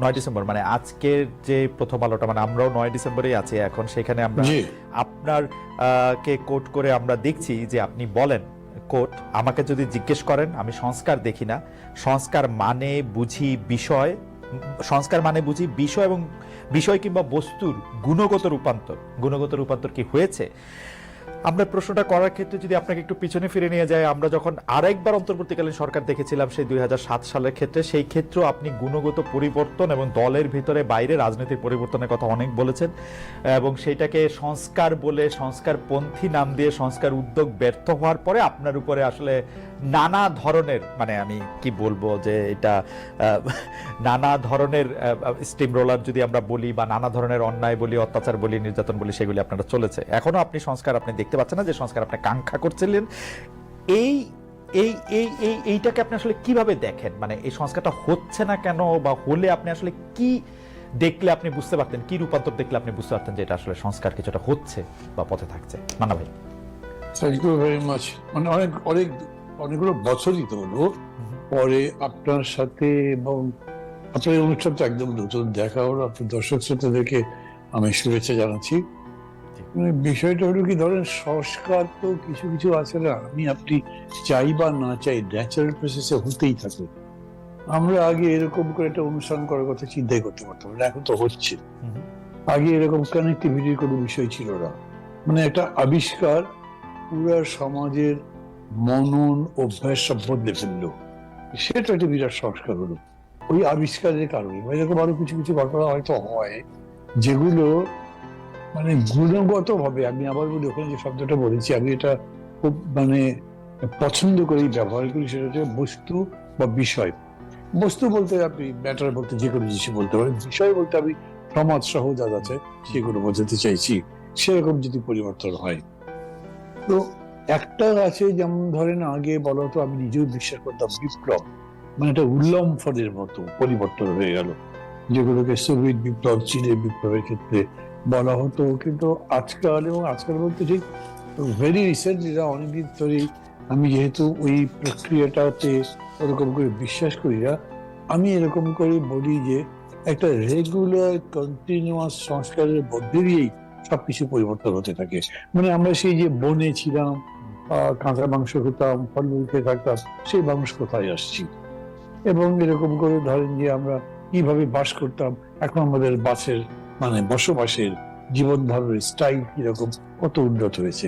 নয় ডিসেম্বর মানে আজকের যে প্রথম আলোটা মানে আমরাও নয় ডিসেম্বরেই আছি এখন সেখানে আমরা আপনার কে কোট করে আমরা দেখছি যে আপনি বলেন কোট আমাকে যদি জিজ্ঞেস করেন আমি সংস্কার দেখি না। সংস্কার মানে বুঝি বিষয় সংস্কার মানে বুঝি বিষয় এবং বিষয় কিংবা বস্তুর গুণগত রূপান্তর। গুণগত রূপান্তর কি হয়েছে? আমরা প্রশ্নটা করার ক্ষেত্রে যদি আপনাকে একটু পিছনে ফিরে নিয়ে যায়, আমরা যখন আরেকবার অন্তর্বর্তীকালীন সরকার দেখেছিলাম সেই দুই হাজার সাত সালের ক্ষেত্রে, সেই ক্ষেত্রেও আপনি গুণগত পরিবর্তন এবং দলের ভিতরে বাইরে রাজনৈতিক পরিবর্তনের কথা অনেক বলেছেন এবং সেইটাকে সংস্কার বলে সংস্কারপন্থী নাম দিয়ে সংস্কার উদ্যোগ ব্যর্থ হওয়ার পরে আপনার উপরে আসলে নানা ধরনের মানে আমি কি বলব যে এটা নানা ধরনের স্টিম রোলার যদি আমরা বলি বা নানা ধরনের অন্যায় বলি, অত্যাচার বলি, নির্যাতন বলি, সেগুলি আপনারা চলেছে। এখনও আপনি সংস্কার আপনি দেখতে পাচ্ছেন না যে সংস্কার আপনি কাঙ্ক্ষা করছিলেন। এই এই এই এই, এইটাকে আপনি আসলে কীভাবে দেখেন? মানে এই সংস্কারটা হচ্ছে না কেন বা হলে আপনি আসলে কি দেখলে আপনি বুঝতে পারতেন, কি রূপান্তর দেখলে আপনি বুঝতে পারতেন যে এটা আসলে সংস্কার কিছুটা হচ্ছে বা পথে থাকছে? মানা ভাই। থ্যাংক ইউ ভেরি মাচ মানে অনেক অনেক অনেকগুলো বছরই তো হলো। পরে আপনার সাথে এবং আপনার এই অনুষ্ঠানটা একদম নতুন দেখা হলো আপনার দর্শক শ্রোতাদেরকে আমি শুভেচ্ছা জানাচ্ছি। মানে বিষয়টা হলো কি ধরেন সংস্কার তো কিছু কিছু আছে না আমি আপনি চাই বা না চাই ন্যাচারাল প্রসেসে হতেই থাকে। আমরা আগে এরকম করে একটা অনুষ্ঠান করার কথা চিন্তাই করতে পারতাম না এখন তো হচ্ছে। আগে এরকম কানেক্টিভিটির কোনো বিষয় ছিল না। মানে একটা আবিষ্কার পুরো সমাজের মনন অভ্যাস সব বদলে ফেলল সেটা একটা বিরাট সংস্কার হলো। ওই আবিষ্কারের কারণে এরকম আরও কিছু কিছু ঘটনা হয়তো হয়, যেগুলো মানে গুণগত ভাবে আমি আবার বলি, ওখানে যে শব্দটা বলেছি, আমি এটা খুব মানে পছন্দ করেই ব্যবহার করি, সেটা হচ্ছে বস্তু বা বিষয়। বস্তু বলতে আপনি ম্যাটার বলতে যে কোনো জিনিস বলতে পারেন। বিষয় বলতে আমি সমাজ সহ যা আছে, সেগুলো বোঝাতে চাইছি। সেরকম যদি পরিবর্তন হয়। তো একটা আছে যেমন ধরেন আগে বলা হতো আমি নিজেও বিশ্বাস করতাম বিপ্লব। মানে একটা উল্লম্ফনের মতো পরিবর্তন হয়ে গেল। যেগুলোকে সোভিয়েত বিপ্লব, চীনের বিপ্লবের ক্ষেত্রে বলা হতো। কিন্তু আজকাল এবং আজকাল বলতে ঠিক ভেরি রিসেন্টলি অনেকদিন ধরেই আমি যেহেতু ওই প্রক্রিয়াটাতে ওরকম করে বিশ্বাস করি না, আমি এরকম করে বলি যে একটা রেগুলার কন্টিনিউয়াস সংস্কারের মধ্যে দিয়েই সবকিছু পরিবর্তন হতে থাকে। মানে আমরা সেই যে বনে ছিলাম কাঁচা মাংস খেতাম ফলমূল খেয়ে থাকতাম, সেই মানুষ কোথায় আসছি? এবং এরকম করে ধরেন যে আমরা কীভাবে বাস করতাম, এখন আমাদের বাসের মানে বসবাসের জীবন ধারণের স্টাইল কীরকম, কত উন্নত হয়েছে।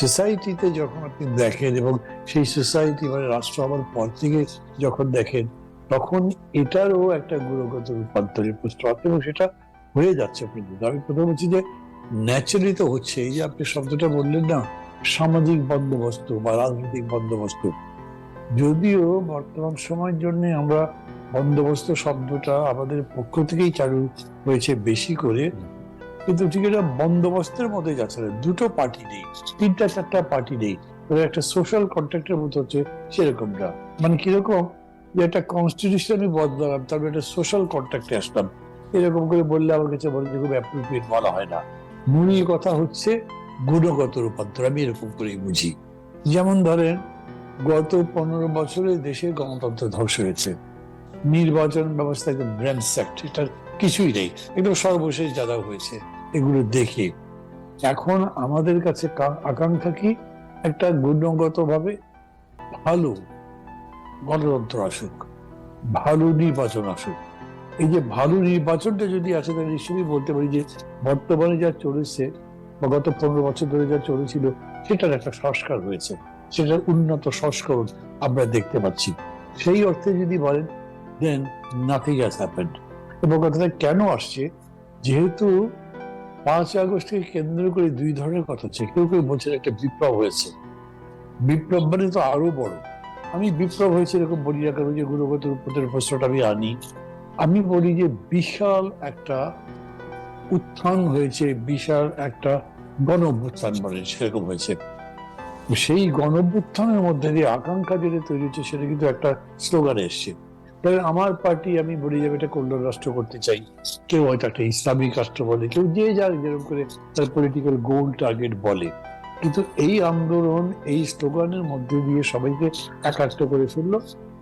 সোসাইটিতে যখন আপনি দেখেন এবং সেই সোসাইটি মানে রাষ্ট্র হওয়ার পর থেকে যখন দেখেন, তখন এটারও একটা গুণগত রূপান্তরের প্রশ্ন এবং সেটা হয়ে যাচ্ছে। কিন্তু আমি প্রথম বলছি যে ন্যাচারালি তো হচ্ছে, এই যে আপনি শব্দটা বললেন না, সামাজিক বন্দোবস্ত বা রাজনৈতিক বন্দোবস্ত। যদিও বর্তমান সময়ের জন্য আমরা বন্দোবস্ত শব্দটা আমাদের পক্ষ থেকেই চালু হয়েছে বেশি করে, কিন্তু ঠিক এটা বন্দোবস্তের মধ্যে যাচ্ছে না। দুটো পার্টি নেই, তিনটা, চারটা পার্টি নেই একটা সোশ্যাল কন্ট্রাক্টের মতো হচ্ছে সেরকমটা। মানে কীরকম যে একটা কনস্টিটিউশনই বদলাম তারপরে একটা সোশ্যাল কন্ট্রাক্টে আসলাম। এরকম করে বললে আমার কাছে বলে যে খুব অ্যাপ্রোপ্রিয়েট বলা হয় না। মূল কথা হচ্ছে গুণগত রূপান্তর, আমি এরকম করেই বুঝি। যেমন ধরেন, গত পনেরো বছরে দেশে গণতন্ত্র ধ্বংস হয়েছে। নির্বাচন ব্যবস্থা একদম র্যামস্যাক্ট এটার কিছুই নেই। একদম সর্বশেষ যা যা হয়েছে, এগুলো দেখে। এখন আমাদের কাছে আকাঙ্ক্ষা কি? একটা গুণগত ভাবে ভালো গণতন্ত্র আসুক, ভালো নির্বাচন আসুক। এই যে ভালো নির্বাচনটা যদি আসে তাহলে নিশ্চয়ই বলতে পারি যে বর্তমানে যা চলেছে বা গত পনেরো বছর ধরে যা চলেছিল, সেটার একটা সংস্কার হয়েছে। সেটার উন্নত সংস্করণ আমরা দেখতে পাচ্ছি। সেই অর্থে যদি বলেন দেন নাথিং হ্যাজ হ্যাপেন্ড এবং কথাটা কেন আসছে? যেহেতু পাঁচ আগস্টকে কেন্দ্র করে দুই ধরনের কথা হচ্ছে কেউ কেউ বলছেন একটা বিপ্লব হয়েছে। বিপ্লব মানে তো আরও বড়। আমি বিপ্লব হয়েছে এরকম বলি না কারণ যে গুণগত প্রশ্নটা আমি আনি। আমি বলি যে বিশাল একটা উত্থান হয়েছে, বিশাল একটা গণ অভ্যুত্থান বলে সেরকম হয়েছে। সেই গণ মধ্যে যে আকাঙ্ক্ষা যেটা তৈরি হচ্ছে সেটা কিন্তু একটা স্লোগান এসছে। তাই আমার পার্টি আমি বলি যাবে এটা কল্যাণ রাষ্ট্র করতে চাই। কেউ হয়তো একটা ইসলামিক রাষ্ট্র বলে, কেউ যে যার যেরকম করে তার পলিটিক্যাল গোল টার্গেট বলে। কিন্তু এই আন্দোলন, এই স্লোগানের মধ্যে দিয়ে সবাইকে একাত্ম করে ফেলল।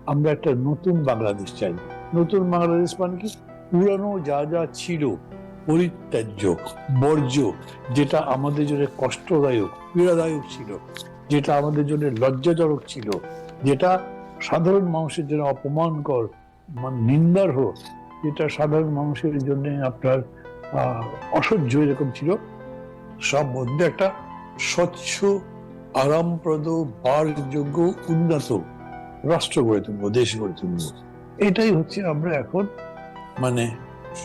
আমরা একটা নতুন বাংলাদেশ চাই। নতুন বাংলাদেশ মানে কি? পুরানো যা যা ছিল, পরিত্যাজ্য, বর্জ্য, যেটা আমাদের জন্য কষ্টদায়ক, পীড়াদায়ক ছিল, যেটা আমাদের জন্য লজ্জাজনক ছিল, যেটা সাধারণ মানুষের জন্য অপমানকর মানে নিন্দার হোক যেটা সাধারণ মানুষের জন্য আপনার অসহ্য এরকম ছিল, সব মধ্যে একটা স্বচ্ছ, আরামপ্রদ বারযোগ্য উন্নত রাষ্ট্র গড়ে তুলব, দেশ গড়ে তুলবো। এটাই হচ্ছে আমরা এখন মানে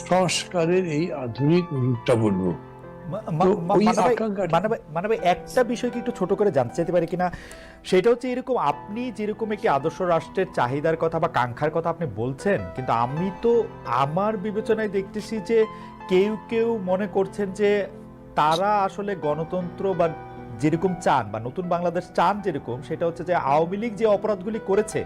সংস্কারের এই আধুনিক রূপটা বলব। একটা বিষয় কি একটু ছোট করে জানতে চাইতে পারি কিনা? সেটা হচ্ছে এরকম আপনি যেরকম একটি আদর্শ রাষ্ট্রের চাহিদার কথা বা কাঙ্ক্ষার কথা আপনি বলছেন কিন্তু আমি তো আমার বিবেচনায় দেখতেছি যে কেউ কেউ মনে করছেন যে তারা আসলে গণতন্ত্র বা যেরকম চান বা নতুন বাংলাদেশ চান যেরকম সেটা হচ্ছে যে আওয়ামী লীগ যে অপরাধগুলি করেছে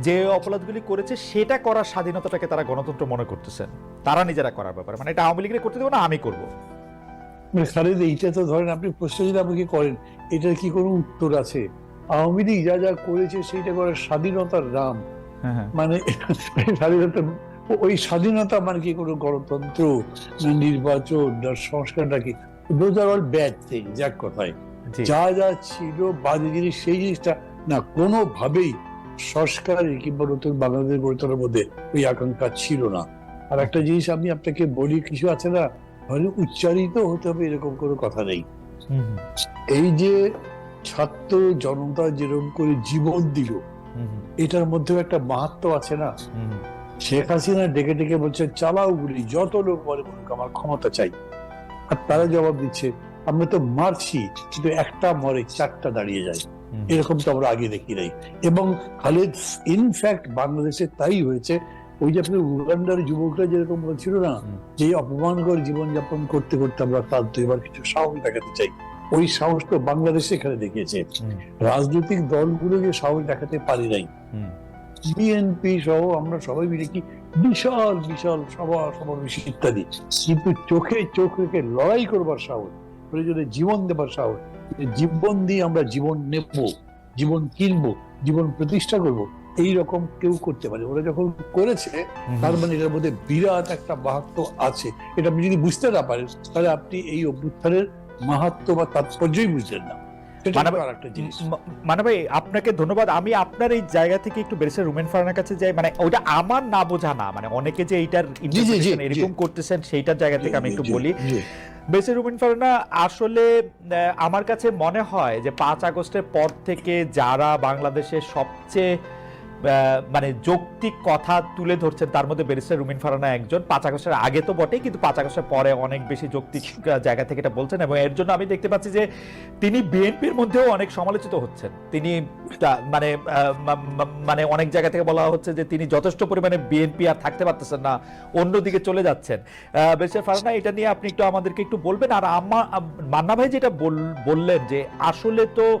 যে অপরাধগুলি করেছে সেটা করার স্বাধীনতাটাকে তারা গণতন্ত্র মনে করতেছেন। তারা নিজেরা করার ব্যাপারে। মানে এটা আওয়ামী লীগের করতে দেবো না আমি করব। মানে খালেদ এইটা তো ধরেন আপনি প্রশ্ন যদি আমাকে করেন এটার কি কোনো উত্তর আছে? আওয়ামী লীগ যা যা করেছে সেইটা করার স্বাধীনতার নাম। হ্যাঁ হ্যাঁ। মানে স্বাধীনতা ওই স্বাধীনতা মানে কি কোনো গণতন্ত্র নির্বাচন সংস্কারটা কি those are all bad thing যাক কথায়। যা যা ছিল বাজে জিনিস সেই জিনিসটা না কোনোভাবেই সংস্কারের কিংবা নতুন বাংলাদেশ গড়ে তোলার মধ্যে ওই আকাঙ্ক্ষা ছিল না। আর একটা জিনিস আমি আপনাকে বলি কিছু আছে না মানে উচ্চারিত হতে হবে এরকম কোনো কথা নেই। এই যে ছাত্র জনতা যেরকম করে জীবন দিল এটার মধ্যেও একটা মাহাত্ম আছে না? শেখ হাসিনা ডেকে ডেকে বলছে চালাও গুলি যত লোক বলে বলুক আমার ক্ষমতা চাই। আর তারা জবাব দিচ্ছে আমরা তো মারছি কিন্তু একটা মরে চারটা দাঁড়িয়ে যায়। এরকম তো আমরা আগে দেখি নাই। এবং খালেদ ইনফ্যাক্ট বাংলাদেশে তাই হয়েছে। ওই যে আপনার উগান্ডার যুবকরা যেরকম বলছিল না যে অপমানকর জীবনযাপন করতে করতে আমরা তার তো এবার কিছু সাহস দেখাতে চাই। ওই সাহস তো বাংলাদেশে এখানে দেখিয়েছে। রাজনৈতিক দলগুলো যে সাহস দেখাতে পারি নাই। বিএনপি সহ আমরা সবাই মিলে কি বিশাল বিশাল সভা সমাবেশ ইত্যাদি। কিন্তু চোখে চোখ রেখে লড়াই করবার সাহস প্রয়োজনে জীবন দেবার সাহস জীবন দিয়ে আমরা জীবন নেব জীবন কিনবো জীবন প্রতিষ্ঠা করব এই রকম কেউ করতে পারে ওরা যখন করেছে তার মানে এটার মধ্যে বিরাট একটা মাহাত্ম আছে। এটা আপনি যদি বুঝতে না পারেন তাহলে আপনি এই অভ্যুত্থানের মাহাত্ম বা তাৎপর্যই বুঝলেন না। মানে- ভাই আপনাকে ধন্যবাদ। আমি আপনার এই জায়গা থেকে একটু বেরেসে রুমেন ফারানের কাছে যাই। মানে ওটা আমার না বোঝা না। মানে অনেকে যে এইটার। এরকম করতেছেন সেইটার জায়গা থেকে আমি একটু বলি। বেসে রুবিন ফারনা আসলে আমার কাছে মনে হয় যে পাঁচ আগস্টের পর থেকে যারা বাংলাদেশের সবচেয়ে মানে যৌক্তিক কথা তুলে ধরছেন তার মধ্যে ব্যারিস্টার রুমিন ফারানা একজন। পাঁচ আগস্টের আগে তো বটেই কিন্তু পাঁচ আগস্টের পরে অনেক বেশি যৌক্তিক জায়গা থেকে এটা বলছেন এবং এর জন্য আমি দেখতে পাচ্ছি যে তিনি বিএনপির মধ্যেও অনেক সমালোচিত হচ্ছেন। তিনি মানে মানে অনেক জায়গা থেকে বলা হচ্ছে যে তিনি যথেষ্ট পরিমাণে বিএনপি আর থাকতে পারতেছেন না অন্যদিকে চলে যাচ্ছেন। বেশির ফারানা এটা নিয়ে আপনি একটু আমাদেরকে একটু বলবেন। আর আমা- মান্না ভাই যেটা বল- বললেন যে আসলে তো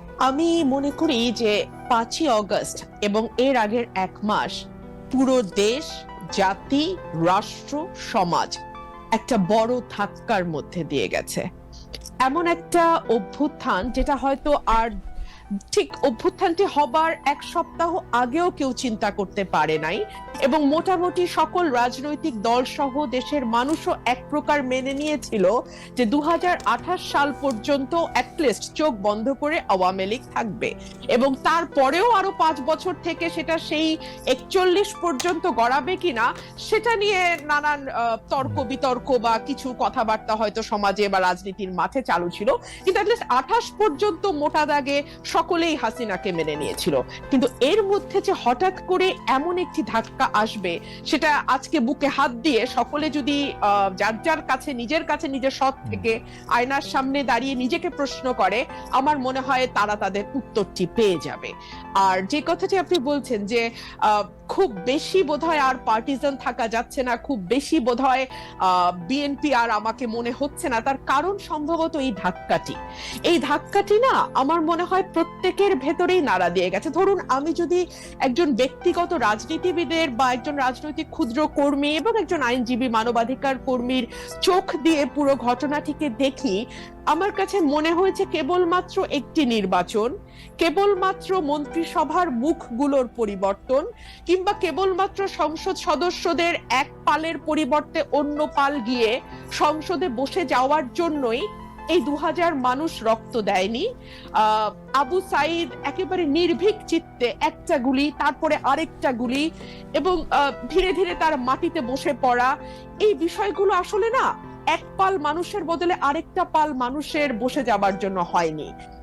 আমি মনে করি যে পাঁচই অগস্ট এবং এর আগের এক মাস পুরো দেশ, জাতি, রাষ্ট্র, সমাজ একটা বড় ধাক্কার মধ্যে দিয়ে গেছে। এমন একটা অভ্যুত্থান যেটা হয়তো আর ঠিক অভ্যুত্থানটি হবার এক সপ্তাহ আগেও কেউ চিন্তা করতে পারে নাই এবং মোটামুটি সকল রাজনৈতিক দল সহ দেশের মানুষও এক প্রকার মেনে নিয়েছিল যে দুহাজার আঠাশ সাল পর্যন্ত অ্যাটলিস্ট চোখ বন্ধ করে আওয়ামী লীগ থাকবে। এবং তারপরেও আরও পাঁচ বছর থেকে সেটা সেই একচল্লিশ পর্যন্ত গড়াবে কিনা, সেটা নিয়ে নানান তর্ক বিতর্ক বা কিছু কথাবার্তা হয়তো সমাজে বা রাজনীতির মাঠে চালু ছিল। কিন্তু অ্যাটলিস্ট আঠাশ পর্যন্ত মোটা দাগে সকলেই হাসিনাকে মেনে নিয়েছিল। কিন্তু এর মধ্যে যে হঠাৎ করে এমন একটি ধাক্কা আসবে সেটা আজকে বুকে হাত দিয়ে সকলে যদি আহ, যার যার কাছে নিজের কাছে নিজের সৎ থেকে আয়নার সামনে দাঁড়িয়ে নিজেকে প্রশ্ন করে আমার মনে হয় তারা তাদের উত্তরটি পেয়ে যাবে। আর যে কথাটি আপনি বলছেন যে আহ, খুব বেশি বোধহয় আর পার্টিজান থাকা যাচ্ছে না, খুব বেশি বোধহয় বিএনপি আর আমাকে মনে হচ্ছে না। তার কারণ সম্ভবত এই ধাক্কাটি। এই ধাক্কাটি না আমার মনে হয় প্রত্যেকের ভেতরেই নাড়া দিয়ে গেছে। ধরুন, আমি যদি একজন ব্যক্তিগত রাজনীতিবিদের বা একজন রাজনৈতিক ক্ষুদ্র কর্মী এবং একজন আইনজীবী, মানবাধিকার কর্মীর চোখ দিয়ে পুরো ঘটনাটিকে দেখি আমার কাছে মনে হয়েছে কেবলমাত্র একটি নির্বাচন, কেবলমাত্র মন্ত্রিসভার মুখগুলোর পরিবর্তন, কিংবা কেবলমাত্র সংসদ সদস্যদের এক পালের পরিবর্তে অন্য পাল গিয়ে সংসদে বসে যাওয়ার জন্যই এই দু হাজার মানুষ রক্ত দেয়নি। আবু সাইদ একেবারে নির্ভীক চিত্তে একটা গুলি, তারপরে আরেকটা গুলি, এবং ধীরে ধীরে তার মাটিতে বসে পড়া, এই বিষয়গুলো আসলে না এক পাল মানুষের বদলে আরেকটা পাল মানুষের বসে যাবার জন্য হয়নি।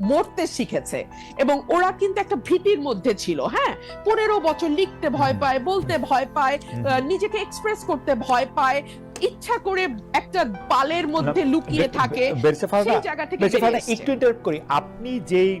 মরতে শিখেছে। এবং ওরা কিন্তু একটা ভীতির মধ্যে ছিল হ্যাঁ? পনেরো বছর লিখতে ভয় পায় বলতে ভয় পায় নিজেকে এক্সপ্রেস করতে ভয় পায় ইচ্ছা করে একটা পালের মধ্যে লুকিয়ে থাকে সেই জায়গা থেকে। একটু ইন্টারাপ্ট করি। আপনি যেই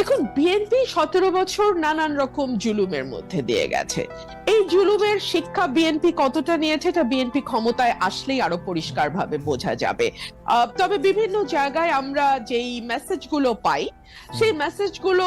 দেখুন বিএনপি সতেরো বছর নানান রকম জুলুমের মধ্যে দিয়ে গেছে। এই জুলুমের শিক্ষা বিএনপি কতটা নিয়েছে, এটা বিএনপি ক্ষমতায় আসলেই আরও পরিষ্কারভাবে বোঝা যাবে। তবে বিভিন্ন জায়গায় আমরা যেই মেসেজগুলো পাই, সেই মেসেজগুলো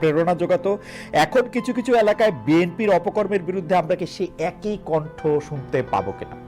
প্রেরণা জোগাতো এখন কিছু কিছু এলাকায় বিএনপির অপকর্মের বিরুদ্ধে আমরা কি সেই একই কণ্ঠ শুনতে পাবো কিনা?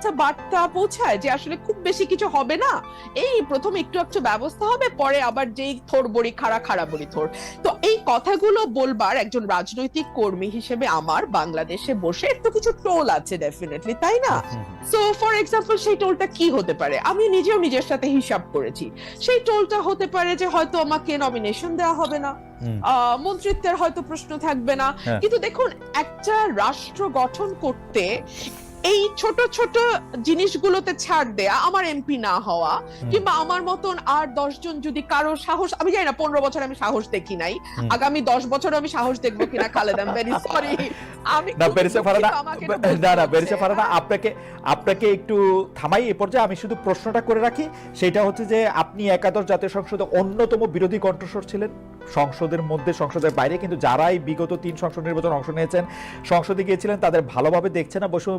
একটা বার্তা পৌঁছায় যে আসলে খুব বেশি কিছু হবে না। এই প্রথম একটু একটু ব্যবস্থা হবে পরে আবার যেই থোর বড়ি খাড়া খাড়া বড়ি থোর। তো এই কথাগুলো বলবার একজন রাজনৈতিক কর্মী হিসেবে আমার বাংলাদেশে বসে একটু কিছু টোল আছে ডেফিনেটলি তাই না? সো ফর এক্সাম্পল সেই টোলটা কি হতে পারে? আমি নিজেও নিজের সাথে হিসাব করেছি। সেই টোলটা হতে পারে যে হয়তো আমাকে নমিনেশন দেওয়া হবে না। আহ, মন্ত্রিত্বের হয়তো প্রশ্ন থাকবে না। হ্যাঁ। কিন্তু দেখুন একটা রাষ্ট্র গঠন করতে এই ছোট ছোট জিনিসগুলোতে ছাড় দেয়া আমার এমপি না হওয়া কিংবা আমার মতন আর দশজন যদি কারও সাহস আমি জানি না পনেরো বছর আমি সাহস দেখি নাই আগামী দশ বছর আমি সাহস দেখব কিনা খালেদ ভেরি সরি আমি না বেরিসা না। বেরিসা ফারানা আপনাকে আপনাকে একটু থামাই এ পর্যায়ে আমি শুধু প্রশ্নটা করে রাখি সেটা হচ্ছে যে আপনি একাদশ জাতীয় সংসদে অন্যতম বিরোধী কণ্ঠস্বর ছিলেন? সংসদের মধ্যে, সংসদের বাইরে, কিন্তু যারাই বিগত তিন সংসদ নির্বাচন অংশ নিয়েছেন, সংসদে গিয়েছিলেন, তাদের ভালোভাবে দেখছে না। বৈষম্য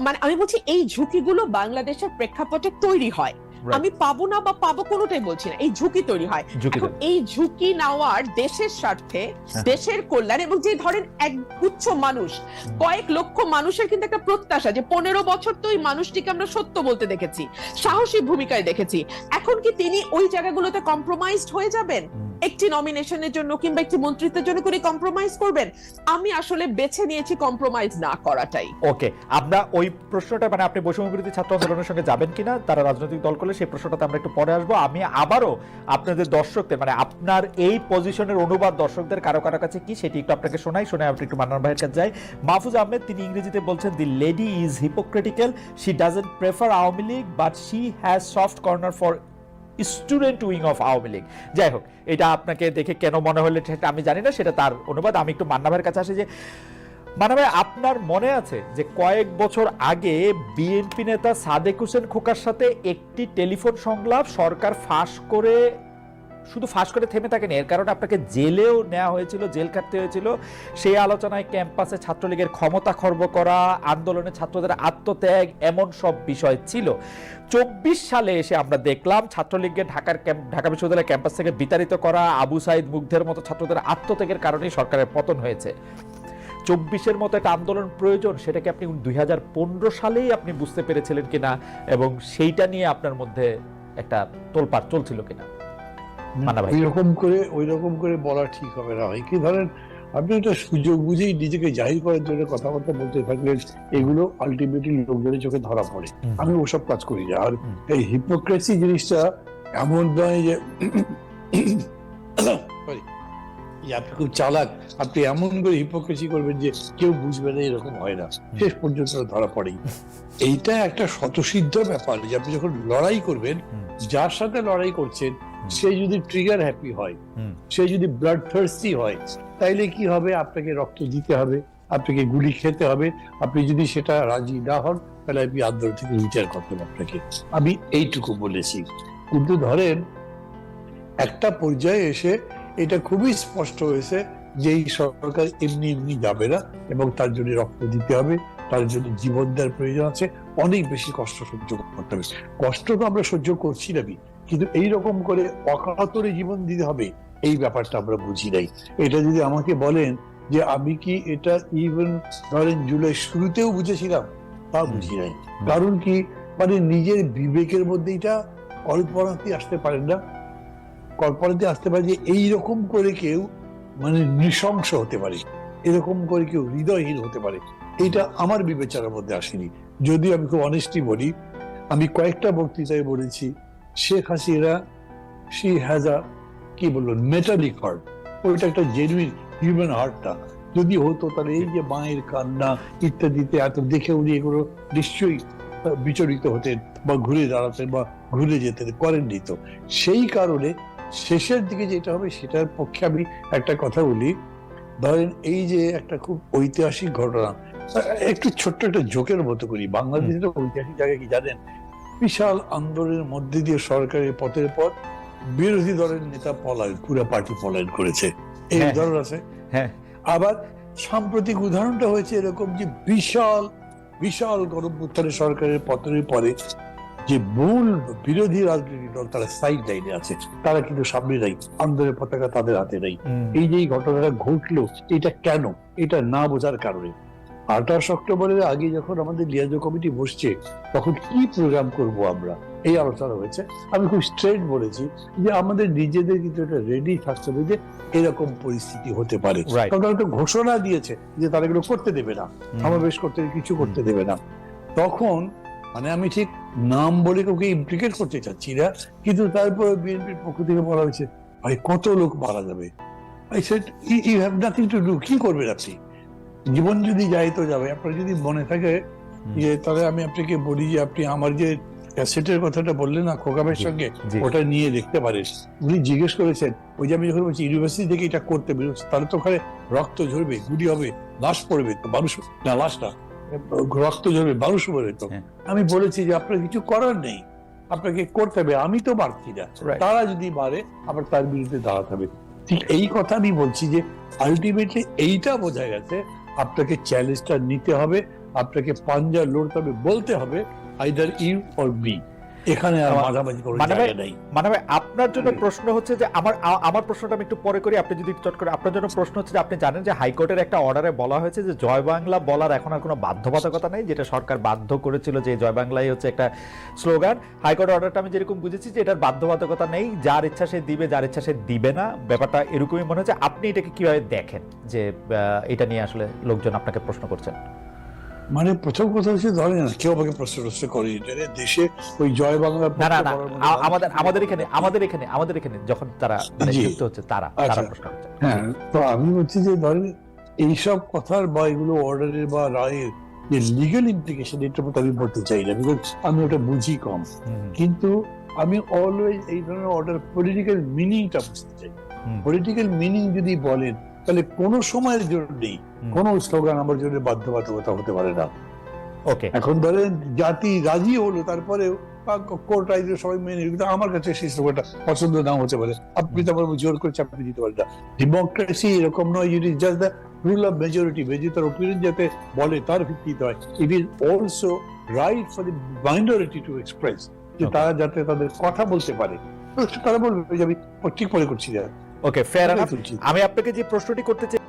মানে আমি বলছি এই ঝুঁকিগুলো বাংলাদেশের প্রেক্ষাপটে তৈরি হয়। আমি পাবো না বা পাবো কোনোটাই বলছি না। এই ঝুঁকি তৈরি হয়। এখন এই ঝুঁকি নেওয়ার দেশের স্বার্থে হ্যাঁ। দেশের কল্যাণ এবং যে ধরেন এক গুচ্ছ মানুষ কয়েক লক্ষ মানুষের কিন্তু একটা প্রত্যাশা যে পনেরো বছর তো ওই মানুষটিকে আমরা সত্য বলতে দেখেছি সাহসী ভূমিকায় দেখেছি। এখন কি তিনি ওই জায়গাগুলোতে কম্প্রোমাইজড হয়ে যাবেন। একটি নমিনেশনের জন্য কিংবা একটি মন্ত্রিত্বের জন্য করে কম্প্রোমাইজ করবেন? আমি আসলে বেছে নিয়েছি কম্প্রোমাইজ না করাটাই। ওকে আমরা ওই প্রশ্নটা মানে আপনি বৈষম্য বিরোধী ছাত্র আন্দোলনের সঙ্গে যাবেন কিনা, তারা রাজনৈতিক দল করলে সেই প্রশ্নটাতে আমরা একটু পরে আসব। আমি আবারও আপনাদের দর্শকদের মানে আপনার এই পজিশনের অনুবাদ দর্শকদের কারও কারও কাছে কি, সেটি একটু আপনাকে শোনাই, শুনে আপনি একটু মান্নান ভাইয়ের কাছে যাই। মাহফুজ আহমেদ, তিনি ইংরেজিতে বলছেন the lady is hypocritical she doesn't prefer Awami League but she has soft corner for student wing of Awami League যাই হোক এটা আপনাকে দেখে কেন মনে হলে সেটা আমি জানি না, সেটা তার অনুবাদ। আমি একটু মান্না ভাইয়ের কাছে আসি যে মানে ভাই, আপনার মনে আছে যে কয়েক বছর আগে বিএনপি নেতা সাদেক হোসেন খোকার সাথে একটি টেলিফোন সংলাপ সরকার ফাঁস করে শুধু ফাঁস করে থেমে থাকেনি, এর কারণে আপনাকে জেলেও নেওয়া হয়েছিল, জেল কাটতে হয়েছিল। সেই আলোচনায় ক্যাম্পাসে ছাত্রলীগের ক্ষমতা খর্ব করা, আন্দোলনে ছাত্রদের আত্মত্যাগ, এমন সব বিষয় ছিল। চব্বিশ সালে এসে আমরা দেখলাম, ছাত্রলীগকে ঢাকার ঢাকা বিশ্ববিদ্যালয়ের ক্যাম্পাস থেকে বিতাড়িত করা আবু সাইদ মুগ্ধের মতো ছাত্রদের আত্মত্যাগের কারণেই সরকারের পতন হয়েছে। চব্বিশের মতো একটা আন্দোলন প্রয়োজন, সেটাকে আপনি দুই হাজার পনেরো সালেই আপনি বুঝতে পেরেছিলেন কিনা এবং সেইটা নিয়ে আপনার মধ্যে একটা তোলপাড় চলছিল কিনা। ওই রকম করে ওই রকম করে বলা ঠিক হবে না। হয় কি ধরেন আপনি একটা সুযোগ বুঝেই নিজেকে জাহির করার জন্য কথাবার্তা বলতে থাকলেন এগুলো আলটিমেটলি লোকজনের চোখে ধরা পড়ে। আমি ওসব কাজ করি না। আর এই হিপোক্রেসি জিনিসটা এমন নয় যে আপনি খুব চালাক। আপনি এমন করে হিপোক্রেসি করবেন যে কেউ বুঝবে না এরকম হয় না। শেষ পর্যন্ত ধরা পড়েই। এইটা একটা স্বতঃসিদ্ধ ব্যাপার যে আপনি যখন লড়াই করবেন যার সাথে লড়াই করছেন সে যদি ট্রিগার হ্যাপি হয় সে যদি ব্লাড থার্সি হয় তাইলে কি হবে? আপনাকে রক্ত দিতে হবে আপনাকে গুলি খেতে হবে। আপনি যদি সেটা রাজি না হন তাহলে আপনি আন্দোলন থেকে রিটায়ার করতেন আপনাকে। আমি এইটুকু বলেছি। কিন্তু ধরেন একটা পর্যায়ে এসে এটা খুবই স্পষ্ট হয়েছে যে এই সরকার এমনি এমনি যাবে না এবং তার জন্য রক্ত দিতে হবে তার জন্য জীবন দেওয়ার প্রয়োজন আছে অনেক বেশি কষ্ট সহ্য করতে হবে। কষ্ট তো আমরা সহ্য করছি না কিন্তু এই রকম করে অকাতরে জীবন দিতে হবে এই ব্যাপারটা আমরা বুঝি নাই। এটা যদি আমাকে বলেন যে আমি কি এটা ইভেন ধরেন জুলাই শুরুতেও বুঝেছিলাম তা বুঝি নাই। কারণ কি? মানে নিজের বিবেকের মধ্যে এটা কল্পনাতে আসতে পারেন না। কল্পনাতে আসতে পারে যে এই রকম করে কেউ মানে নৃশংস হতে পারে এরকম করে কেউ হৃদয়হীন হতে পারে। এটা আমার বিবেচনার মধ্যে আসেনি। যদি আমি খুব অনেস্টলি বলি আমি কয়েকটা বক্তৃতায় বলেছি Sheikh Hasina she has a কি বলল মেটালিক হার্ট ওইটা একটা জেনুইন হিউম্যান হার্টটা যদি হতো তাহলে এই যে মায়ের কান্না ইত্যাদিতে এত দেখে উনি এগুলো নিশ্চয়ই বিচলিত হতেন বা ঘুরে দাঁড়াতেন বা ঘুরে যেতেন করেননি তো। সেই কারণে শেষের দিকে যেটা হবে সেটার পক্ষে আমি একটা কথা বলি। ধরেন এই যে একটা খুব ঐতিহাসিক ঘটনা একটু ছোট্ট একটা জোকের মতো করি। বাংলাদেশের ঐতিহাসিক জায়গায় কি জানেন? বিশাল আন্দোলনের মধ্যে দিয়ে সরকারের পথের পর বিরোধী দলের নেতা পলায়ন পুরো পার্টি পলায়ন করেছে। এই হ্যাঁ। উদাহরণ আছে। হ্যাঁ। আবার সাম্প্রতিক উদাহরণটা হয়েছে এরকম যে বিশাল বিশাল গণপুত্থানের সরকারের পতনের পরে যে মূল বিরোধী রাজনৈতিক দল তারা সাইড লাইনে আছে। তারা কিন্তু সামনে নাই। আন্দোলনের পতাকা তাদের হাতে নেই। এই যে ঘটনাটা ঘটলো এটা কেন? এটা না বোঝার কারণে। আঠাশ অক্টোবরের আগে যখন আমাদের লিয়াজো কমিটি বসছে তখন কি প্রোগ্রাম করব আমরা? এই আলোচনা হয়েছে। আমি খুব স্ট্রেট বলেছি যে আমাদের নিজেদের কিন্তু এটা রেডি থাকতে হবে যে এরকম পরিস্থিতি হতে পারে। কারণ তারা ঘোষণা দিয়েছে যে তারা এগুলো করতে দেবে না। সমাবেশ করতে কিছু করতে দেবে না। তখন মানে আমি ঠিক নাম বলে কাউকে ইমপ্লিকেট করতে চাচ্ছি না কিন্তু তারপরে বিএনপির পক্ষ থেকে বলা হয়েছে ভাই কত লোক মারা যাবে? I said you have nothing to do কি করবেন আপনি? জীবন যদি যায় তো যাবে আপনার যদি মনে থাকে যে তাহলে আমি আপনাকে বলি যে আপনি আমার যে কথাটা বললেন না খোকাবের জি, সঙ্গে ওটা নিয়ে দেখতে পারেন উনি জিজ্ঞেস করেছেন ওই যে আমি যখন বলছি ইউনিভার্সিটি থেকে এটা করতে তাহলে তো ওখানে রক্ত ঝরবে গুলি হবে লাশ পড়বে তো মানুষ না লাশ না রক্ত ঝরবে মানুষ পড়বে তো। হ্যাঁ। আমি বলেছি যে আপনার কিছু করার নেই আপনাকে করতে হবে আমি তো পারছি না। তারা যদি পারে আবার তার বিরুদ্ধে দাঁড়াতে হবে। ঠিক এই কথা আমি বলছি যে আলটিমেটলি এইটা বোঝা গেছে আপনাকে চ্যালেঞ্জটা নিতে হবে আপনাকে পাঞ্জা লড়তে হবে বলতে হবে আইদার ইউ অর বি এখানে আর মাঝামাঝি কোনো মানে জায়গা নেই। মানে আপনার জন্য প্রশ্ন হচ্ছে যে আমার আমার প্রশ্নটা আমি একটু পরে করি আপনি যদি চট করে আপনার জন্য প্রশ্ন হচ্ছে যে আপনি জানেন যে হাইকোর্টের একটা অর্ডারে বলা হয়েছে যে জয় বাংলা বলার এখন আর কোনো বাধ্যবাধকতা নেই যেটা সরকার বাধ্য করেছিল যে জয় বাংলাই হচ্ছে একটা স্লোগান। হাইকোর্ট অর্ডারটা আমি যেরকম বুঝেছি যে এটার বাধ্যবাধকতা নেই যার ইচ্ছা সে দিবে যার ইচ্ছা সে দিবে না। ব্যাপারটা এরকমই মনে হচ্ছে। আপনি এটাকে কীভাবে দেখেন যে এটা নিয়ে আসলে লোকজন আপনাকে প্রশ্ন করছেন? মানে প্রথম কথা হচ্ছে ধরেন না কেউ আমাকে প্রশ্ন প্রশ্ন করে দেশে ওই জয় বাংলা না না আমাদের আমাদের এখানে আমাদের এখানে আমাদের এখানে যখন তারা মানে যুক্ত হচ্ছে তারা তারা আচ্ছা। প্রশ্ন হ্যাঁ তো আমি বলছি যে ধরেন এইসব কথার বা এগুলো অর্ডারের বা রায়ের যে লিগেল ইমপ্লিকেশন এটার মতো আমি বলতে চাই না বিকজ আমি ওটা বুঝি কম। কিন্তু আমি অলওয়েজ এই ধরনের অর্ডার পলিটিক্যাল মিনিংটা বুঝতে চাই। পলিটিক্যাল মিনিং যদি বলেন তাহলে কোনো সময়ের জন্যই। কোনো স্লোগান আমার জন্য বাধ্যবাধকতা হতে পারে না। ওকে এখন ধরেন জাতি রাজি হলো তারপরে কোর্ট আইনের সবাই মেনে কিন্তু আমার কাছে সেই স্লোগানটা পছন্দ নাও হতে পারে। আপনি তো আমার জোর করে চাপিয়ে দিতে পারেন না। ডেমোক্রেসি এরকম নয় it is just the rule of majority majority opinion যাতে বলে তার ভিত্তিতে হয়। It is also right for the minority to express যে তারা যাতে তাদের কথা বলতে পারে। তারা বলবে যে আমি ঠিক মনে করছি ওকে ফেয়ার আমি আপনাকে যে প্রশ্নটি করতে চাই